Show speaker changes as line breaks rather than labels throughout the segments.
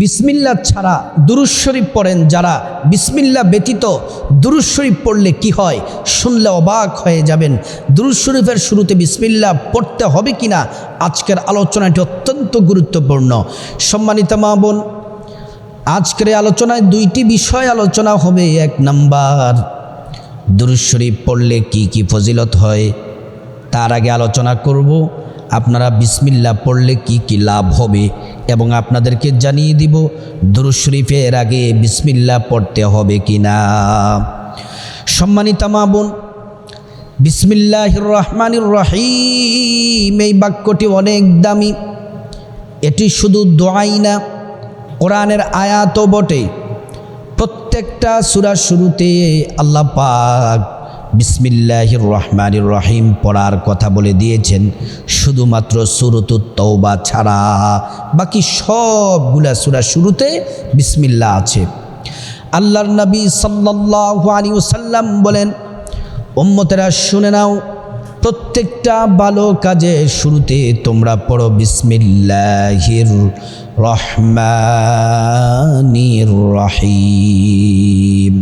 বিসমিল্লা ছাড়া দুরুজ শরীফ পড়েন যারা। বিসমিল্লা ব্যতীত দুরুজ শরীফ পড়লে কি হয়? শুনলে অবাক হয়ে যাবেন। দুরুজ শরীফের শুরুতে বিসমিল্লা পড়তে হবে কি না আজকের আলোচনাটি অত্যন্ত গুরুত্বপূর্ণ। সম্মানিত মা বোন, আজকের আলোচনায় দুইটি বিষয় আলোচনা হবে। এক নাম্বার দুরুজ শরীফ পড়লে কি কি ফজিলত হয়? তার আগে আলোচনা করব। আপনারা বিসমিল্লা পড়লে কি কি লাভ হবে এবং আপনাদেরকে জানিয়ে দিব দুরুজ শরীফের আগে বিসমিল্লা পড়তে হবে কি না সম্মানিতা মা বোন বিসমিল্লাহ রহমানির রহিম, এই বাক্যটি অনেক দামি। এটি শুধু দোয়াই না, কোরআনের আয়াতও বটে। প্রত্যেকটা সুরার শুরুতে আল্লাহ পাক বিসমিল্লাহির রহমানির রহিম পড়ার কথা বলে দিয়েছেন, শুধুমাত্র সুরতু তৌবা ছাড়া। বাকি সবগুলা সুরার শুরুতে বিসমিল্লা আছে। আল্লাহর নবী সাল্লাল্লাহু আলাইহি ওয়াসাল্লাম বলেন, উম্মতেরা শুনে নাও, প্রত্যেকটা ভালো কাজের শুরুতে তোমরা পড়ো বিসমিল্লাহির রহমানির রহিম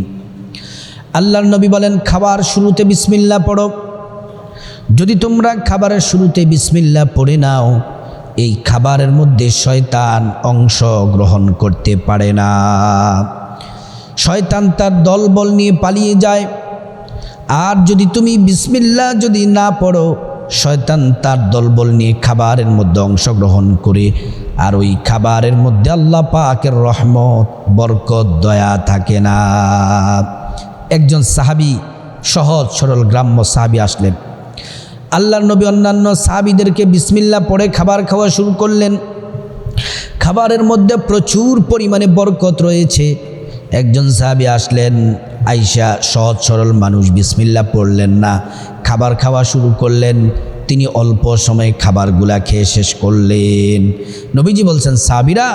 আল্লাহর নবী বলেন, খাবার শুরুতে বিসমিল্লা পড়ো। যদি তোমরা খাবারের শুরুতে বিসমিল্লা পড়ে নাও, এই খাবারের মধ্যে শয়তান অংশ গ্রহণ করতে পারে না। শয়তান তার দলবল নিয়ে পালিয়ে যায়। আর যদি তুমি বিসমিল্লা যদি না পড়ো, শয়তান তার দলবল নিয়ে খাবারের মধ্যে অংশগ্রহণ করে। আর ওই খাবারের মধ্যে আল্লাহ পাকের রহমত, বরকত, দয়া থাকে না। একজন সাহাবি, সহজ সরল গ্রাম্য সাহাবি আসলেন। আল্লাহর নবী অন্যান্য সাহাবিদেরকে বিসমিল্লা পড়ে খাবার খাওয়া শুরু করলেন। খাবারের মধ্যে প্রচুর পরিমাণে বরকত রয়েছে। একজন সাহাবি আসলেন আইসা সহজ সরল মানুষ বিসমিল্লা পড়লেন না, খাবার খাওয়া শুরু করলেন। তিনি অল্প সময়ে খাবারগুলা খেয়ে শেষ করলেন। নবীজি বলছেন সাবিরা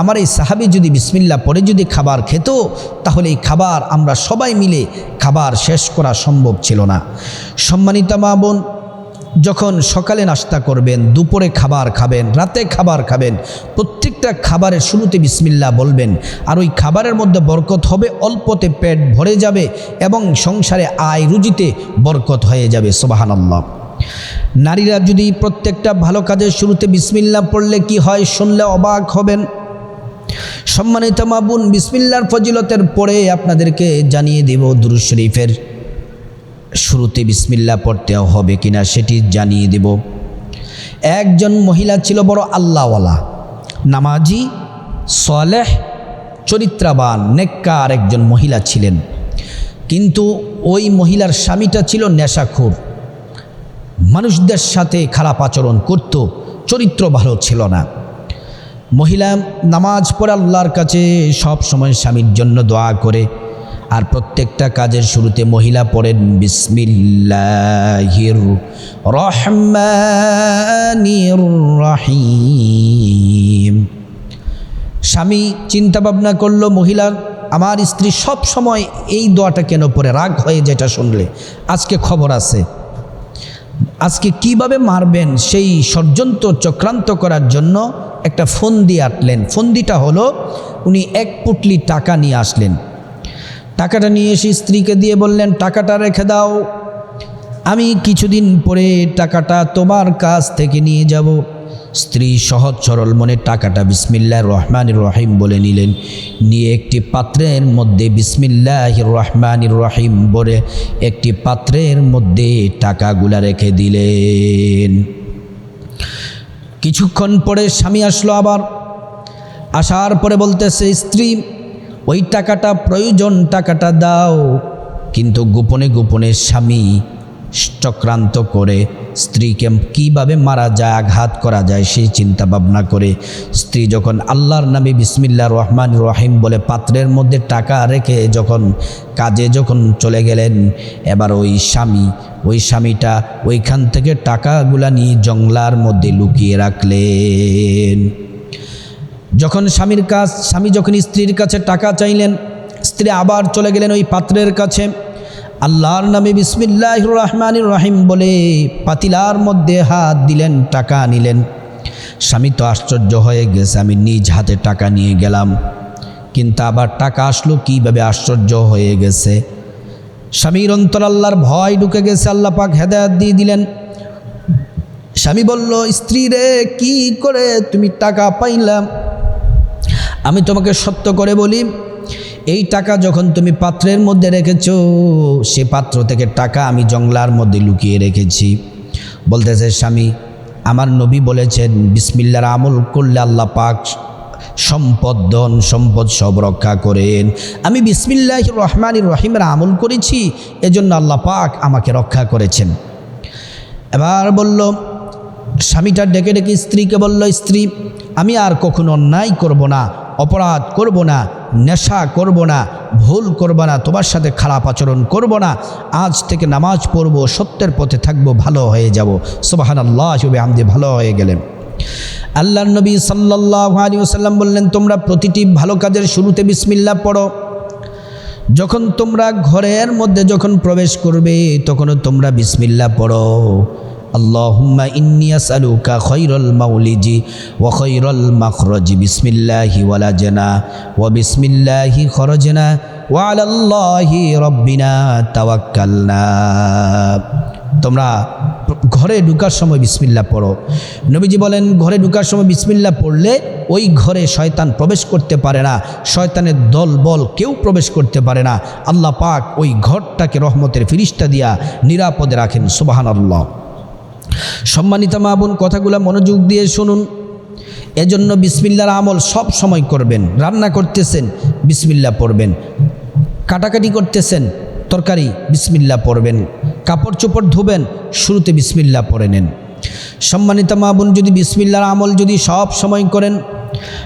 আমার এই সাহাবি যদি বিসমিল্লা পরে যদি খাবার খেত, তাহলে এই খাবার আমরা সবাই মিলে খাবার শেষ করা সম্ভব ছিল না। সম্মানিতা মা বোন, যখন সকালে নাস্তা করবেন, দুপুরে খাবার খাবেন, রাতে খাবার খাবেন, প্রত্যেকটা খাবারের শুরুতে বিসমিল্লা বলবেন, আর ওই খাবারের মধ্যে বরকত হবে, অল্পতে পেট ভরে যাবে এবং সংসারে আয় রুজিতে বরকত হয়ে যাবে, সোবাহানাল্লাহ। নারীরা যদি প্রত্যেকটা ভালো কাজের শুরুতে বিসমিল্লা পড়লে কি হয়? শুনলে অবাক হবেন। সম্মানিত মাবুন বিসমিল্লার ফজিলতের পরে আপনাদেরকে জানিয়ে দেব দুরুজ শরীফের শুরুতে বিসমিল্লা পড়তে হবে কিনা সেটি জানিয়ে দেব। একজন মহিলা ছিল বড় আল্লাহওয়ালা, নামাজি, সলেহ, চরিত্রাবান, নেককার একজন মহিলা ছিলেন। কিন্তু ওই মহিলার স্বামীটা ছিল নেশাখোর। মানুষদের সাথে খারাপ আচরণ করত, চরিত্র ভালো ছিল না। মহিলা নামাজ পড়ে আল্লাহর কাছে সব সময় স্বামীর জন্য দোয়া করে, আর প্রত্যেকটা কাজের শুরুতে মহিলা পড়েন, বিসমিল্লাহির রহমানির রহিম। স্বামী চিন্তা ভাবনা করল, মহিলার, আমার স্ত্রী সব সময় এই দোয়াটা কেন পরে রাগ হয়ে যেটা শুনলে। আজকে খবর আছে। আজকে কীভাবে মারবেন সেই ষড়যন্ত্র চক্রান্ত করার জন্য একটা ফন্দি আটলেন। ফন্দিটা হলো উনি এক পুটলি টাকা নিয়ে আসলেন। টাকাটা নিয়ে এসে স্ত্রীকে দিয়ে বললেন, টাকাটা রেখে দাও। আমি কিছুদিন পরে টাকাটা তোমার কাছ থেকে নিয়ে যাব। স্ত্রী সহজ সরল মনে টাকাটা বিসমিল্লাহ রহমান রহিম বলে নিলেন। নিয়ে একটি পাত্রের মধ্যে বিসমিল্লাহ রহমান রহিম বলে একটি পাত্রের মধ্যে টাকাগুলা রেখে দিলেন। কিছুক্ষণ পরে স্বামী আসলো আবার। আসার পরে বলতেছে, স্ত্রী, ওই টাকাটা প্রয়োজন, টাকাটা দাও। কিন্তু গোপনে গোপনে স্বামী চক্রান্ত করে স্ত্রীকে কীভাবে মারা যায়, আঘাত করা যায়, সেই চিন্তা ভাবনা করে স্ত্রী যখন আল্লাহর নামে বিসমিল্লা রহমান রহিম বলে পাত্রের মধ্যে টাকা রেখে যখন কাজে যখন চলে গেলেন, এবার ওই স্বামী, ওই স্বামীটা ওইখান থেকে টাকাগুলা নিয়ে জংলার মধ্যে লুকিয়ে রাখলেন। যখন স্বামীর কাজ স্বামী যখন স্ত্রীর কাছে টাকা চাইলেন, স্ত্রী আবার চলে গেলেন ওই পাত্রের কাছে। আল্লাহর নামে বিসমিল্লাহ রহমান রহিম বলে পাতিলার মধ্যে হাত দিলেন, টাকা নিলেন। স্বামী তো আশ্চর্য হয়ে গেছে, আমি নিজ হাতে টাকা নিয়ে গেলাম। কিন্তু আবার টাকা আসলো, কীভাবে আশ্চর্য হয়ে গেছে? স্বামীর অন্তর আল্লাহর ভয় ঢুকে গেছে, আল্লাহ পাক হেদায়াত দিয়ে দিলেন। স্বামী বলল, স্ত্রী রে, কি করে তুমি টাকা পাইলাম আমি তোমাকে সত্য করে বলি এই টাকা যখন তুমি পাত্রের মধ্যে রেখেছ, সে পাত্র থেকে টাকা আমি জংলার মধ্যে লুকিয়ে রেখেছি। বলতেছে, স্বামী, আমার নবী বলেছেন, বিসমিল্লার আমল করলে আল্লাহ পাক সম্পদ, ধন, সম্পদ সব রক্ষা করেন। আমি বিসমিল্লাহ রহমান রহিমের আমল করেছি, এজন্য আল্লাহ পাক আমাকে রক্ষা করেছেন। এবার বলল, স্বামীটা ডেকে ডেকে স্ত্রীকে বলল, স্ত্রী, আমি আর কখনো অন্যায় করব না, অপরাধ করব না নেশা করব না, ভুল করব না, তোমার সাথে খারাপ আচরণ করব না, আজ থেকে নামাজ পড়ব, সত্যের পথে থাকব, ভালো হয়ে যাব। সোবাহান আল্লাহ হিসেবে আমদি ভালো হয়ে গেলেন। আল্লাহ নবী সাল্লাহ আলী ওসাল্লাম বললেন, তোমরা প্রতিটি ভালো কাজের শুরুতে বিসমিল্লা পড়ো। যখন তোমরা ঘরের মধ্যে যখন প্রবেশ করবে, তখনও তোমরা বিসমিল্লা পড়ো। আল্লাহুম্মা ইন্নি আসআলুকা খৈরল মাউলিজি ওয়া খৈরল মাখরজি। বিসমিল্লাহি ওয়ালাজনা ওয়া বিসমিল্লাহি খরজনা ওয়া আলাল্লাহি রব্বিনা তাওয়াক্কালনা। তোমরা ঘরে ঢুকার সময় বিসমিল্লা পড়ো। নবীজি বলেন, ঘরে ঢুকার সময় বিসমিল্লা পড়লে ওই ঘরে শয়তান প্রবেশ করতে পারে না। শয়তানের দল বল কেউ প্রবেশ করতে পারে না। আল্লাহ পাক ওই ঘরটাকে রহমতের ফিরিস্তা দিয়া নিরাপদে রাখেন সুবাহান আল্লাহ সম্মানিত মা বোন, কথাগুলো মনোযোগ দিয়ে শুনুন। এজন্য বিসমিল্লার আমল সব সময় করবেন। রান্না করতেছেন, বিসমিল্লা পড়বেন। কাটাকাটি করতেছেন, তরকারি, বিসমিল্লা পড়বেন। কাপড় চোপড় ধুবেন, শুরুতে বিসমিল্লা পড়ে নেন। সম্মানিত মা বোন, যদি বিসমিল্লার আমল যদি সব সময় করেন,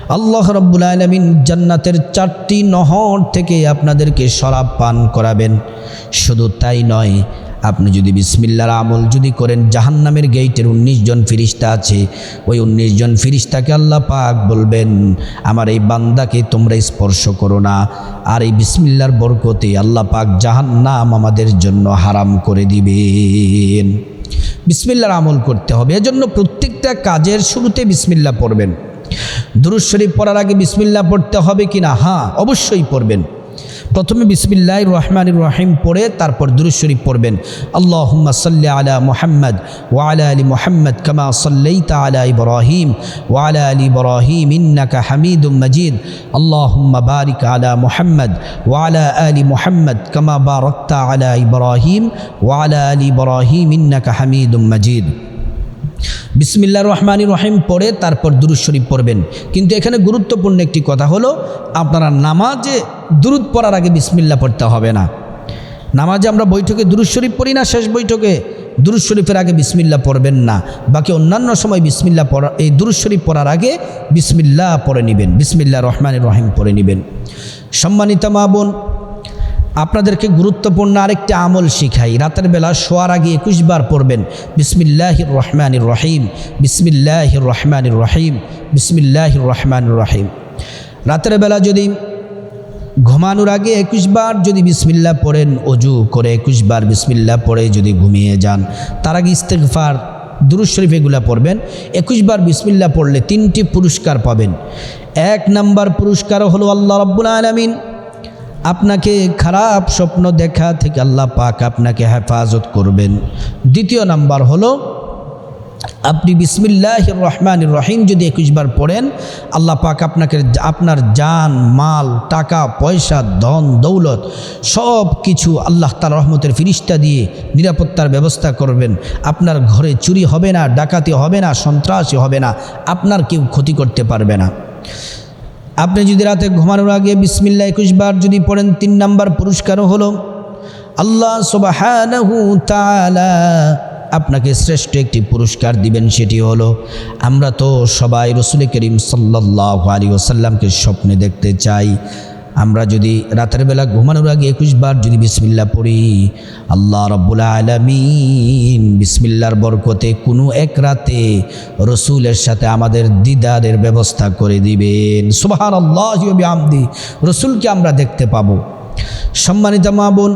আল্লাহ রব্বুল আলমিন জান্নাতের চারটি নহর থেকে আপনাদেরকে শরাব পান করাবেন। শুধু তাই নয় আপনি যদি বিসমিল্লার আমল যদি করেন, জাহান্নামের গেইটের উনিশ জন ফিরিস্তা আছে, ওই উনিশ জন ফিরিস্তাকে আল্লাহ পাক বলবেন, আমার এই বান্দাকে তোমরা স্পর্শ করো না, আর এই বিসমিল্লার বরকতে আল্লাহ পাক জাহান্নাম আমাদের জন্য হারাম করে দিবেন। বিসমিল্লার আমল করতে হবে। এজন্য প্রত্যেকটা কাজের শুরুতে বিসমিল্লা পড়বেন। দুরুজ শরীফ পড়ার আগে বিসমিল্লা পড়তে হবে কি না হ্যাঁ অবশ্যই পড়বেন। প্রথমে বিসমিল্লাহ রহমান রহিম পড়ে তারপর দুরুজ শরীফ পড়বেন। আল্লাহ সাল্লি আলা মোহাম্মদ ওয়ালা আলী মোহাম্মদ কামা সাল্লাইতা আলা ইব্রাহিম ওয়ালা আলী ইব্রাহিম ইন্নাকা হামিদুম মজিদ। আল্লাহুম্মা বারিক আলা মোহাম্মদ ওয়ালা আলী মোহাম্মদ কামা বারকতা আলা ইব্রাহিম ওয়ালা আলী ইব্রাহিম ইন্নাকা হামিদুম মজিদ। বিসমিল্লা রহমান রহিম পড়ে তারপর দুরুদ শরীফ পড়বেন। কিন্তু এখানে গুরুত্বপূর্ণ একটি কথা হলো, আপনারা নামাজে দুরুদ পড়ার আগে বিসমিল্লা পড়তে হবে না। নামাজে আমরা বৈঠকে দুরুদ শরীফ পড়ি না, শেষ বৈঠকে দুরুদ শরীফের আগে বিসমিল্লা পড়বেন না। বাকি অন্যান্য সময় বিসমিল্লা পড়া এই দুরুদ শরীফ পড়ার আগে বিসমিল্লা পড়ে নেবেন। বিসমিল্লা রহমানি রহিম পড়ে নেবেন। সম্মানিত মা বোন, আপনাদেরকে গুরুত্বপূর্ণ আরেকটি আমল শিখাই। রাতের বেলা শোয়ার আগে একুশ বার পড়বেন, বিসমিল্লাহির রহমানির রহিম, বিসমিল্লাহির রহমানির রহিম, বিসমিল্লাহির রহমানির রহিম। রাতের বেলা যদি ঘুমানোর আগে একুশ বার যদি বিসমিল্লা পড়েন, অজু করে একুশ বার বিসমিল্লা পড়ে যদি ঘুমিয়ে যান। তার আগে ইস্তেকফার দুরুজ শরীফ এগুলা পড়বেন। একুশ বার বিসমিল্লা পড়লে তিনটি পুরস্কার পাবেন। এক নাম্বার পুরস্কার হলো আল্লাহ রব্বুল আলমিন। আপনাকে খারাপ স্বপ্ন দেখা থেকে আল্লাহ পাক আপনাকে হেফাজত করবেন। দ্বিতীয় নাম্বার হলো আপনি বিসমিল্লাহ রহমান রহিম যদি একুশবার পড়েন, আল্লাহ পাক আপনাকে আপনার জান, মাল, টাকা, পয়সা, ধন, দৌলত সব কিছু আল্লাহ তার রহমতের ফিরিস্তা দিয়ে নিরাপত্তার ব্যবস্থা করবেন। আপনার ঘরে চুরি হবে না, ডাকাতি হবে না, সন্ত্রাসী হবে না, আপনার কেউ ক্ষতি করতে পারবে না। আপনি যদি রাতে ঘুমানোর আগে বিসমিল্লা একুশ বার যদি পড়েন, তিন নাম্বার পুরস্কারও হলো আল্লাহ তাআলা আপনাকে শ্রেষ্ঠ একটি পুরস্কার দিবেন সেটি হলো, আমরা তো সবাই রসুল করিম সাল্লাহ আলী ওসাল্লামকে স্বপ্নে দেখতে চাই। আমরা যদি রাতের বেলা ঘুমানোর আগে একুশ বার যদি বিসমিল্লা পড়ি, আল্লাহ রব্বুল আলমিন বিসমিল্লার বরকতে কোনো এক রাতে রসুলের সাথে আমাদের দিদারের ব্যবস্থা করে দিবেন। সুবাহান আল্লাহ আমদি রসুলকে আমরা দেখতে পাবো। সম্মানিত মা বোন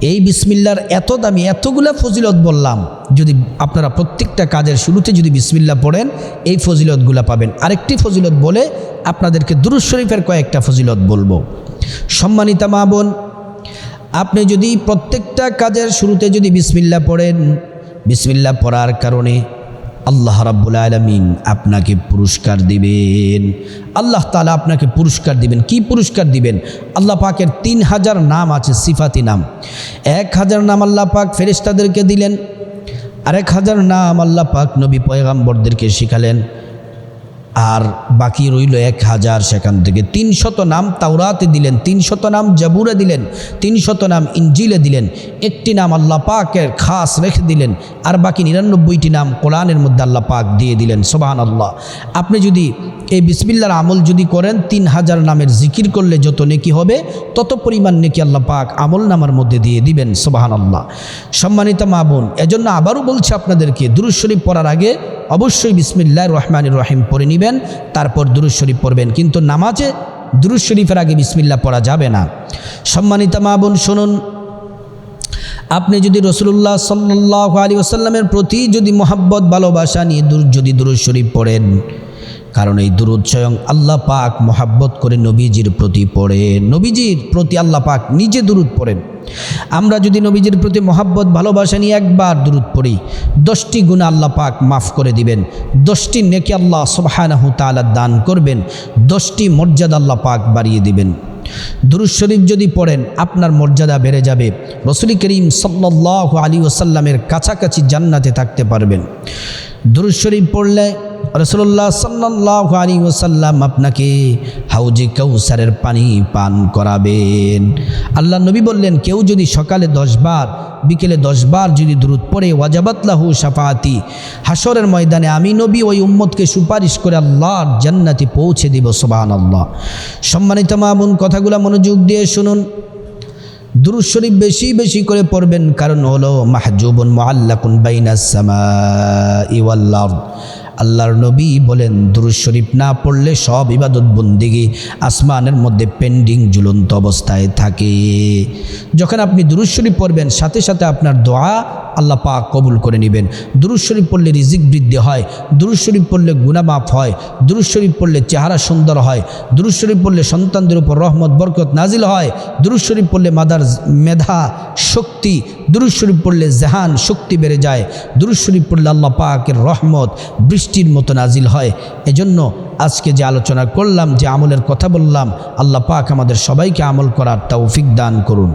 এই বিসমিল্লার এত দামি, এতগুলা ফজিলত বললাম, যদি আপনারা প্রত্যেকটা কাজের শুরুতে যদি বিসমিল্লা পড়েন, এই ফজিলতগুলা পাবেন। আরেকটি ফজিলত বলে আপনাদেরকে দুরুজ শরীফের কয়েকটা ফজিলত বলব। সম্মানিতা মা বোন, আপনি যদি প্রত্যেকটা কাজের শুরুতে যদি বিসমিল্লা পড়েন, বিসমিল্লা পড়ার কারণে আল্লাহ রাব্বুল আলমিন আপনাকে পুরস্কার দিবেন। আল্লাহ তালা আপনাকে পুরস্কার দিবেন। কি পুরস্কার দিবেন? আল্লাহ পাকের তিন হাজার নাম আছে, সিফাতি নাম। এক হাজার নাম আল্লাহ পাক ফেরিস্তাদেরকে দিলেন। আরেক হাজার নাম আল্লাহ পাক নবী পয়গাম্বরদেরকে শিখালেন। আর বাকি রইল এক হাজার সেখান থেকে। তিন শত নাম তাওরাতে দিলেন, তিন শত নাম জাবুরে দিলেন, তিন শত নাম ইঞ্জিলে দিলেন, একটি নাম আল্লাহ পাকের খাস রেখে দিলেন, আর বাকি নিরানব্বইটি নাম কোরআনের মধ্যে আল্লাহ পাক দিয়ে দিলেন সোবাহান আল্লাহ আপনি যদি এই বিসমিল্লার আমল যদি করেন, তিন হাজার নামের জিকির করলে যত নেকি হবে, তত পরিমাণ নেকি আল্লাহ পাক আমল নামার মধ্যে দিয়ে দিবেন সোবাহান আল্লাহ সম্মানিত মা বোন, এজন্য আবারও বলছি আপনাদেরকে দুরুজ শরীফ পড়ার আগে অবশ্যই বিসমিল্লা রহমান রহিম পড়ে নেবেন, তারপর দুরুজ শরীফ পড়বেন। কিন্তু নামাজে দুরুজ শরীফের আগে বিসমিল্লা পড়া যাবে না। সম্মানিত মা বোন, শুনুন। আপনি যদি রসুল্লাহ সাল্লাহ আলী ওসাল্লামের প্রতি যদি মোহাব্বত, ভালোবাসা নিয়ে যদি দুরুজ শরীফ পড়েন কারণ এই দুরুদ স্বয়ং আল্লাহ পাক মোহাব্বত করে নবীজির প্রতি পড়ে। নবীজির প্রতি আল্লাহ পাক নিজে দুরুদ পড়েন। আমরা যদি নবীজির প্রতি মোহাব্বত, ভালোবাসা নিয়ে একবার দুরুদ পড়ি, দশটি গুণা আল্লাহ পাক মাফ করে দিবেন। দশটি নেকি আল্লাহ সুবহানাহু তাআলা দান করবেন। দশটি মর্যাদা আল্লাহ পাক বাড়িয়ে দিবেন। দুরুজ শরীফ যদি পড়েন, আপনার মর্যাদা বেড়ে যাবে। রসুল করিম সাল্লাহ আলী ওসাল্লামের কাছাকাছি জান্নাতে থাকতে পারবেন। দুরুজ শরীফ পড়লে রসুল্লাহ সাল্লাহ আলী ওসাল্লাম আপনাকে হাউজে কৌসারের পানি পান করাবেন। আল্লাহ নবী বললেন, কেউ যদি সকালে দশবার বিকেলে দশবার যদি দূরত পড়ে ওয়াজাবাতলাহু সাফাতি হাসরের ময়দানে আমি নবী ওই উম্মতকে সুপারিশ করে আল্লাহর জান্নাতি পৌঁছে দিব সোবাহান আল্লাহ সম্মানিত মামুন কথাগুলো মনোযোগ দিয়ে শুনুন। দুরুদ শরীফ বেশি বেশি করে পড়বেন, কারণ হলো মাহজুবন মোহাল্লাকুন বাইনাসমা ইওয়াল্লাহ আল্লাহর নবী বলেন, দুরুদ শরীফ না পড়লে সব ইবাদত বন্দিগি আসমানের মধ্যে পেন্ডিং ঝুলন্ত অবস্থায় থাকে। যখন আপনি দুরুদ শরীফ পড়বেন, সাথে সাথে আপনার দোয়া আল্লাহ পাক কবুল করে নেবেন। দুরুদ শরীফ পড়লে রিজিক বৃদ্ধি হয়, দুরুদ শরীফ পড়লে গুনামাফ হয়, দুরুদ শরীফ পড়লে চেহারা সুন্দর হয়, দুরুদ শরীফ পড়লে সন্তানদের উপর রহমত, বরকত নাজিল হয়, দুরুদ শরীফ পড়লে মাদার মেধা, শক্তি, দুরুদ শরীফ পড়লে জাহান শক্তি বেড়ে যায়, দুরুদ শরীফ পড়লে আল্লাহ পাকের রহমত বৃষ্টির মতো নাজিল হয়। এজন্য আজকে যে আলোচনা করলাম, যে আমলের কথা বললাম, আল্লাহ পাক আমাদের সবাইকে আমল করার তৌফিক দান করুন।